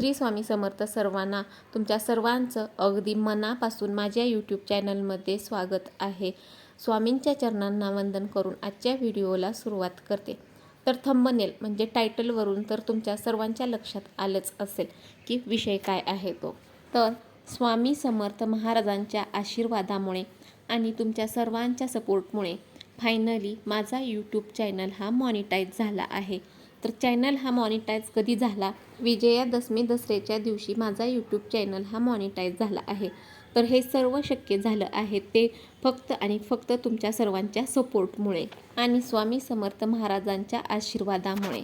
श्री स्वामी समर्थ सर्वांना तुमच्या सर्वांचं अगदी मनापासून माझ्या यूट्यूब चॅनलमध्ये स्वागत आहे. स्वामींच्या चरणांना वंदन करून आजच्या व्हिडिओला सुरुवात करते. तर थंबनेल म्हणजे टायटलवरून तर तुमच्या सर्वांच्या लक्षात आलंच असेल की विषय काय आहे तो. तर स्वामी समर्थ महाराजांच्या आशीर्वादामुळे आणि तुमच्या सर्वांच्या सपोर्टमुळे फायनली माझा यूट्यूब चॅनल हा मॉनिटाईज झाला आहे. तर चॅनल हा मॉनिटाईज कधी झाला? विजयादशमी दसऱ्याच्या दिवशी माझा यूट्यूब चॅनल हा मॉनिटाईज झाला आहे. तर हे सर्व शक्य झालं आहे ते फक्त आणि फक्त तुमच्या सर्वांच्या सपोर्टमुळे आणि स्वामी समर्थ महाराजांच्या आशीर्वादामुळे.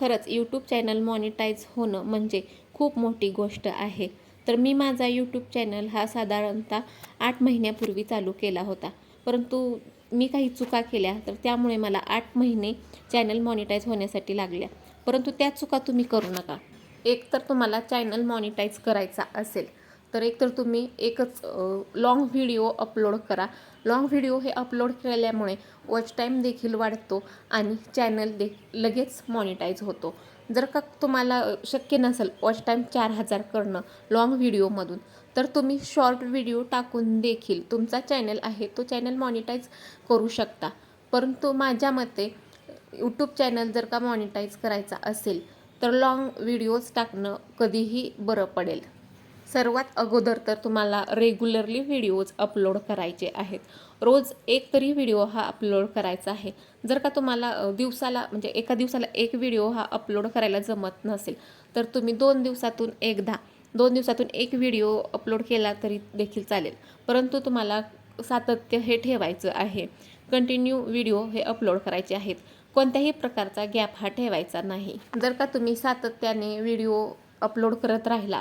खरंच यूट्यूब चॅनल मॉनिटाईज होणं म्हणजे खूप मोठी गोष्ट आहे. तर मी माझा यूट्यूब चॅनल हा साधारणतः आठ महिन्यापूर्वी चालू केला होता. परंतु मी काही चुका केल्या तर त्यामुळे मला आठ महिने चॅनल मॉनिटाईज होण्यासाठी लागल्या. परंतु त्या चुका तुम्ही करू नका. एक तर तुम्हाला चॅनल मॉनिटाईज करायचा असेल तर एकतर तुम्ही एकच लाँग व्हिडिओ अपलोड करा. लाँग व्हिडिओ हे अपलोड केल्यामुळे वॉच टाईम देखील वाढतो आणि चॅनल दे लगेच मॉनिटाईज होतो. जर का तुम्हाला शक्य नसेल वॉच टाईम चार हजार करणं लाँग व्हिडिओमधून तर तुम्ही शॉर्ट व्हिडिओ टाकून देखील तुमचा चॅनल आहे तो चॅनल मॉनिटाईज करू शकता. परंतु माझ्या मते यूट्यूब चॅनल जर का मॉनिटाईज करायचा असेल तर लाँग व्हिडिओज टाकणं कधीही बरं पडेल. सर्वात अगोदर तर तुम्हाला रेग्युलरली व्हिडिओज अपलोड करायचे आहेत. रोज एक तरी व्हिडिओ हा अपलोड करायचा आहे. जर का तुम्हाला दिवसाला म्हणजे एका दिवसाला एक व्हिडिओ हा अपलोड करायला जमत नसेल तर तुम्ही दोन दिवसातून एकदा दोन दिवसातून एक व्हिडिओ अपलोड केला तरी देखील चालेल. परंतु तुम्हाला सातत्य हे ठेवायचं आहे. कंटिन्यू व्हिडिओ हे अपलोड करायचे आहेत. कोणत्याही प्रकारचा गॅप हा ठेवायचा नाही. जर का तुम्ही सातत्याने व्हिडिओ अपलोड करत राहिला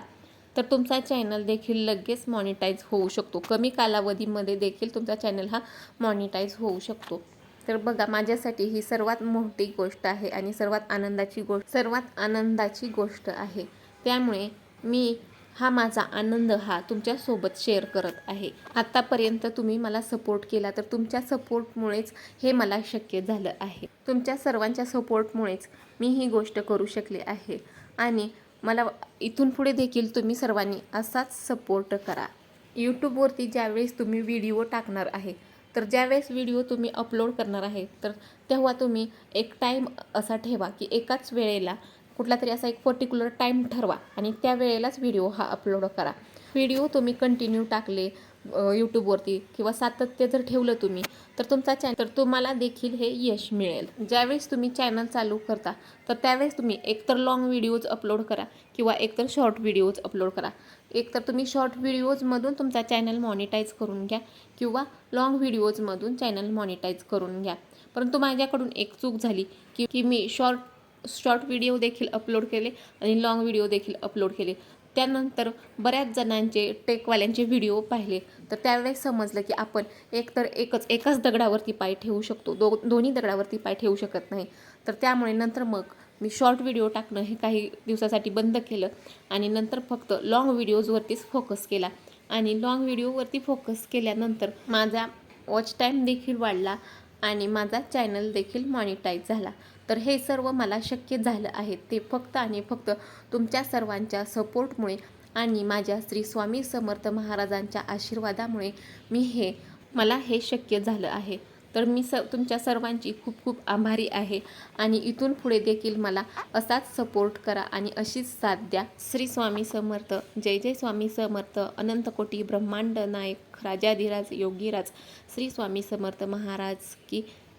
तर तुमचा चॅनल देखील लगेच मॉनिटाईज होऊ शकतो. कमी कालावधीमध्ये देखील तुमचा चॅनल हा मॉनिटाईज होऊ शकतो. तर बघा माझ्यासाठी ही सर्वात मोठी गोष्ट आहे आणि सर्वात आनंदाची गोष्ट सर्वात आनंदाची गोष्ट आहे. त्यामुळे मी हा माझा आनंद हा तुमच्यासोबत शेअर करत आहे. आत्तापर्यंत तुम्ही मला सपोर्ट केला तर तुमच्या सपोर्टमुळेच हे मला शक्य झालं आहे. तुमच्या सर्वांच्या सपोर्टमुळेच मी ही गोष्ट करू शकले आहे. आणि मला इथून पुढे देखील तुम्ही सर्वांनी असाच सपोर्ट करा. यूट्यूबवरती ज्यावेळेस तुम्ही व्हिडिओ टाकणार आहे तर ज्यावेळेस व्हिडिओ तुम्ही अपलोड करणार आहे तर तेव्हा तुम्ही एक टाईम असा ठेवा की एकाच वेळेला कुठला तरी असा एक पर्टिक्युलर टाईम ठरवा आणि त्या वेळेलाच व्हिडिओ हा अपलोड करा. व्हिडिओ तुम्ही कंटिन्यू टाकले यूट्यूबवरती किंवा सातत्य जर ठेवलं तुम्ही तर तुमचा चॅनल तर तुम्हाला देखील हे यश मिळेल. ज्यावेळेस तुम्ही चॅनल चालू करता तर त्यावेळेस तुम्ही एकतर लाँग व्हिडिओज अपलोड करा किंवा एकतर शॉर्ट व्हिडिओज अपलोड करा. एकतर तुम्ही शॉर्ट व्हिडिओजमधून तुमचा चॅनल मॉनिटाईज करून घ्या किंवा लाँग व्हिडिओजमधून चॅनल मॉनिटाईज करून घ्या. परंतु माझ्याकडून एक चूक झाली की की मी शॉर्ट शॉर्ट व्हिडिओ देखील अपलोड केले आणि लाँग व्हिडिओ देखील अपलोड केले. त्यानंतर बऱ्याच जणांचे टेकवाल्यांचे व्हिडिओ पाहिले. तर त्यावेळेस समजलं की आपण एकतर एकच एकाच दगडावरती पाय ठेवू शकतो. दो दोन्ही दगडावरती पाय ठेवू शकत नाही. तर त्यामुळे नंतर मग मी शॉर्ट व्हिडिओ टाकणं हे काही दिवसासाठी बंद केलं आणि नंतर फक्त लाँग व्हिडिओजवरतीच फोकस केला. आणि लाँग व्हिडिओवरती फोकस केल्यानंतर माझा वॉच टाईम देखील वाढला आणि माझा चॅनल देखील मॉनिटाईज झाला. तर हे सर्व मला शक्य झालं आहे. ते फक्त आणि फक्त तुमच्या सर्वांच्या सपोर्टमुळे आणि माझ्या श्री स्वामी समर्थ महाराजांच्या आशीर्वादामुळे मी हे मला हे शक्य झालं आहे. तर मी स तुमच्या सर्वांची खूप खूप आभारी आहे आणि इथून पुढे देखील मला असाच सपोर्ट करा आणि अशीच साथ द्या. श्री स्वामी समर्थ जय जय स्वामी समर्थ अनंतकोटी ब्रह्मांड नायक राजाधिराज योगीराज श्री स्वामी समर्थ महाराज की